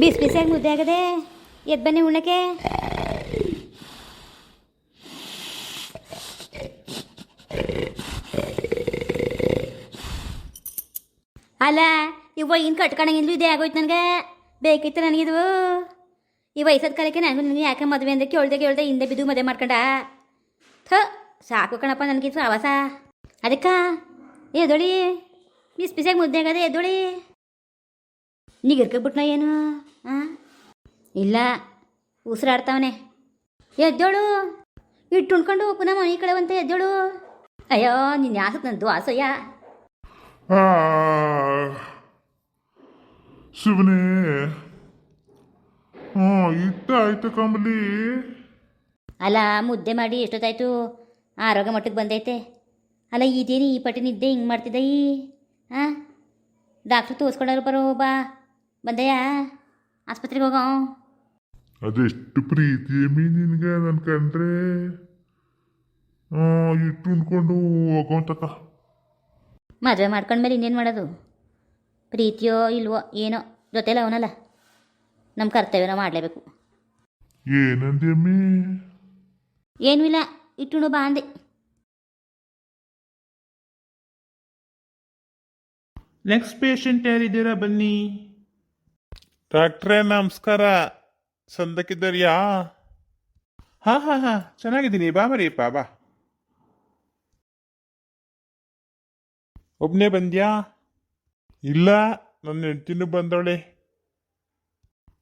ಬಿಸಿ ಬಿಸಿಯಾಗಿ ಮುದ್ದೆ ಆಗದೆ ಎದ್ದು ಬನ್ನಿ ಉಣ್ಣಕ್ಕೆ. ಅಲ್ಲ ಇವ ಏನು ಕಟ್ಕೊಂಡಂಗಿಂದ್ಲು ಇದೇ ಆಗೋಯ್ತು ನನಗೆ. ಬೇಕಿತ್ತು ನನಗಿದು ಈ ವಯಸ್ಸಾದ ಕಾಲಕ್ಕೆ ನನಗೂ ನನಗೆ ಯಾಕೆ ಮದುವೆ ಅಂದ್ರೆ ಕೇಳ್ದೆ ಕೇಳ್ದೆ ಹಿಂದೆ ಬಿದ್ದು ಮದುವೆ ಮಾಡ್ಕೊಂಡ. ಥ, ಸಾಕು ಕಣಪ್ಪ ನನಗಿದು ಆವಾಸ. ಅದಕ್ಕ, ಎದೊಳಿ? ಮಿಸ್ ಬಿಸಿಯಾಗಿ ಮುದ್ದೆ ಆಗದೆ ಎದೊಳಿ? ನಿಗಿರ್ಕೊಬಿಟ್ನ ಏನು? ಹಾಂ ಇಲ್ಲ ಉಸಿರಾಡ್ತಾವನೆ. ಎದ್ದೋಳು. ಇಟ್ಟು ಉಣ್ಕೊಂಡು ಪುನಃ ಮನೆ ಕಡೆ ಅಂತ ಎದ್ದೋಳು. ಅಯ್ಯೋ ನೀನು ಯಾಸ ನಂದು ಆಸಯ್ಯ. ಶಿವನೇ. ಹ್ಞೂ ಇಟ್ಟ ಆಯ್ತು ಕಂಬಲಿ. ಅಲ್ಲ ಮುದ್ದೆ ಮಾಡಿ ಎಷ್ಟೊತ್ತಾಯ್ತು? ಆರೋಗ್ಯ ಮಟ್ಟಕ್ಕೆ ಬಂದೈತೆ. ಅಲ್ಲ ಇದೇನು ಈ ಪಟ್ಟಿ ನಿದ್ದೆ ಹಿಂಗೆ ಮಾಡ್ತಿದ್ದ ಈ? ಹಾಂ ಡಾಕ್ಟ್ರ್ ತೋರಿಸ್ಕೊಂಡಾರು ಬರೋ ಬಾ. ಬಂದಯ್ಯ ಆಸ್ಪತ್ರೆಗೆ ಹೋಗೋ? ಅದೆಷ್ಟು ಪ್ರೀತಿ ಮೀ ನಿನ್ಗೆ ನನ್ ಕಂಡ್ರೆ ಇಟ್ಟುಕೊಂಡು ಇಟ್ಟು ಉಣ್ಕೊಂಡು ಹೋಗೋಂತಕ ಮದುವೆ ಮಾಡ್ಕೊಂಡ್ಮೇಲೆ ಇನ್ನೇನು ಮಾಡೋದು? ಪ್ರೀತಿಯೋ ಇಲ್ವೋ ಏನೋ ಜೊತೆಲ್ಲ ಅವನಲ್ಲ. ನಮ್ಮ ಕರ್ತವ್ಯನ ಮಾಡಲೇಬೇಕು. ಏನಂದೆ ಅಮ್ಮಿ? ಏನೂ ಇಲ್ಲ ಇಟ್ಟುಣು ಬಾ ಅಂದೆ. ನೆಕ್ಸ್ಟ್ ಪೇಷಂಟ್ ಯಾರಿದ್ದೀರಾ ಬನ್ನಿ? ಡಾಕ್ಟ್ರೇ, ನಮಸ್ಕಾರ. ಸಂದಕ್ಕಿದ್ದರಿಯಾ ಹಾ ಹಾ ಹಾ. ಚೆನ್ನಾಗಿದ್ದೀನಿ. ಬಾ ಮರಿಯಪ್ಪ ಬಾ ಒಬ್ನೇ ಬಂದ್ಯಾ? ಇಲ್ಲ, ನನ್ನ ಹೆಂಡ್ತಿನೂ ಬಂದವಳೆ.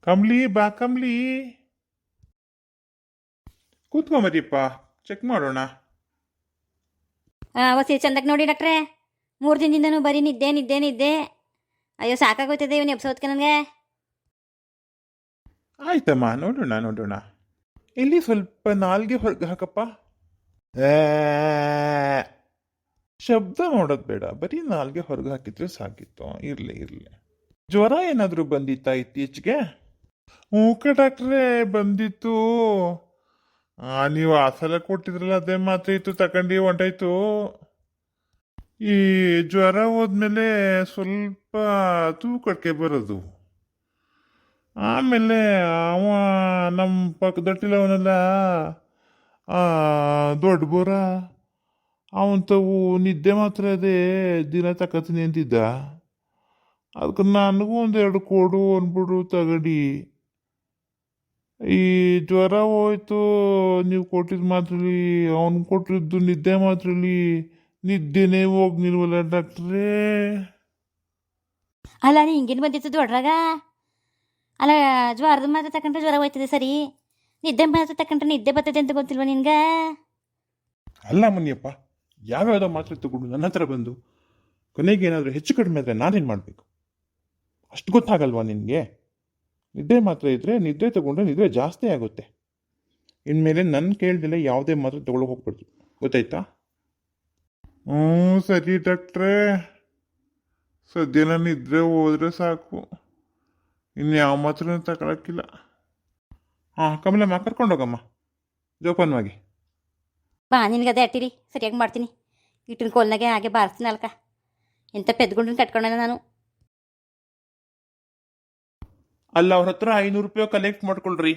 ಕಮ್ಲಿ, ಬಾ, ಕಮ್ಲಿ. ಕೂತ್ಕೊ ಚೆಕ್ ಮಾಡೋಣ. ವಸಿ ಚಂದಕ್ಕೆ ನೋಡಿ ಡಾಕ್ಟ್ರೇ. ಮೂರು ದಿನದಿಂದನೂ ಬರೀ ನಿದ್ದೆ ನಿದ್ದೆ ನಿದ್ದೆ. ಅಯ್ಯೋ, ಸಾಕಾಗೋಯ್ತದೆ ಇವನು ಎಬ್ಸೋದ್ಕೆ ನನಗೆ. ಆಯ್ತಮ್ಮ, ನೋಡೋಣ ನೋಡೋಣ. ಇಲ್ಲಿ ಸ್ವಲ್ಪ ನಾಲ್ಗೆ ಹೊರಗೆ ಹಾಕಪ್ಪ. ಶಬ್ದ ಮಾಡೋದು ಬೇಡ. ಬರೀ ನಾಲ್ಗೆ ಹೊರಗೆ ಹಾಕಿದ್ರೆ ಸಾಕಿತ್ತು. ಇರಲಿ ಇರಲಿ. ಜ್ವರ ಏನಾದರೂ ಬಂದಿತ್ತಾ ಇತ್ತೀಚೆಗೆ? ಊಕ ಡಾಕ್ಟ್ರೇ, ಬಂದಿತ್ತು. ನೀವು ಆ ಸಲ ಕೊಟ್ಟಿದ್ರಲ್ಲ, ಅದೇ ಮಾತ್ರ ಇತ್ತು ತಗೊಂಡು ಹೊಂಟಾಯ್ತು. ಈ ಜ್ವರ ಹೋದ್ಮೇಲೆ ಸ್ವಲ್ಪ ತೂಕಕ್ಕೆ ಬರೋದು. ಆಮೇಲೆ ಅವ ನಮ್ಮ ಪಕ್ಕದಟ್ಟಿಲ್ಲ ಅವನೆಲ್ಲ ದೊಡ್ಡ ಬೋರ ಅವನ್ ತಾವು ನಿದ್ದೆ ಮಾತ್ರ ಅದೇ ದಿನ ತಕತೀನಿ ಅಂತಿದ್ದ. ಅದಕ್ಕೆ ನನಗೂ ಒಂದೆರಡು ಕೊಡು ಅಂದ್ಬಿಡು ತಗಡಿ. ಈ ಜ್ವರ ಹೋಯ್ತು, ನೀವು ಕೊಟ್ಟಿದ್ದು ಮಾತ್ರಲಿ ಅವನು ಕೊಟ್ಟಿದ್ದು ನಿದ್ದೆ ಮಾತ್ರಲಿ ನಿದ್ದೆನೇ ಹೋಗಿ ನಿಲ್ವಲ್ಲ ಡಾಕ್ಟ್ರೇ. ಅಲ್ಲ, ನೀ ಹಿಂಗೇನು ಬಂದಿತ್ತು ದೊಡ್ಡರಾಗ ಅಲ್ಲ, ಜ್ವರದ ಮಾತ್ರ ತಕೊಂಡ್ರೆ ಜ್ವರ ಹೋಯ್ತದೆ ಸರಿ. ನಿದ್ದೆ ಮಾತ್ರ ತಕೊಂಡ್ರೆ ನಿದ್ದೆ ಬರ್ತದೆ ಅಂತ ಗೊತ್ತಿಲ್ವ ನಿನ್ಗೆ? ಅಲ್ಲ ಮುನಿಯಪ್ಪ, ಯಾವ್ಯಾವುದೋ ಮಾತ್ರೆ ತಗೊಂಡು ನನ್ನ ಹತ್ರ ಬಂದು ಕೊನೆಗೆ ಏನಾದರೂ ಹೆಚ್ಚು ಕಡಿಮೆ ಆದರೆ ನಾನೇನು ಮಾಡಬೇಕು? ಅಷ್ಟು ಗೊತ್ತಾಗಲ್ವಾ ನಿನಗೆ? ನಿದ್ದೆ ಮಾತ್ರ ಇದ್ದರೆ ನಿದ್ದೆ ತಗೊಂಡ್ರೆ ನಿದ್ದೆ ಜಾಸ್ತಿ ಆಗುತ್ತೆ. ಇನ್ಮೇಲೆ ನನ್ನ ಕೇಳ್ದಿಲ್ಲ ಯಾವುದೇ ಮಾತ್ರೆ ತಗೊಳ್ಳೋ ಹೋಗ್ಬಾರ್ದು. ಗೊತ್ತಾಯ್ತಾ? ಹ್ಞೂ ಸರಿ ಡಾಕ್ಟ್ರೇ. ಸದ್ಯ ನಾನು ನಿದ್ರೆ ಹೋದ್ರೆ ಸಾಕು. ಇನ್ಯಾವ ಮಾತ್ರ ತಗೊಳಕ್ಕಿಲ್ಲ. ಹಾಂ ಕಮಲಮ್ಮ ಕರ್ಕೊಂಡೋಗಮ್ಮ ಜೋಪಾನವಾಗಿ. ಬಾ ನಿನಗೆ ಅದೇ ಅಟ್ಟಿರಿ. ಸರಿಯಾಗಿ ಮಾಡ್ತೀನಿ. ಇಟ್ಟಿನ ಕೋಲ್ನಾಗೆ ಹಾಗೆ ಬಾರಿಸ್ತೀನಿ ಅಲ್ಕ. ಎಂತ ಪೆದ್ಗುಂಡಿನ ಕಟ್ಕೊಂಡೆ ನಾನು. ಅಲ್ಲ ಅವ್ರ ಹತ್ರ ಐನೂರು ರೂಪಾಯಿ ಕಲೆಕ್ಟ್ ಮಾಡ್ಕೊಳ್ರಿ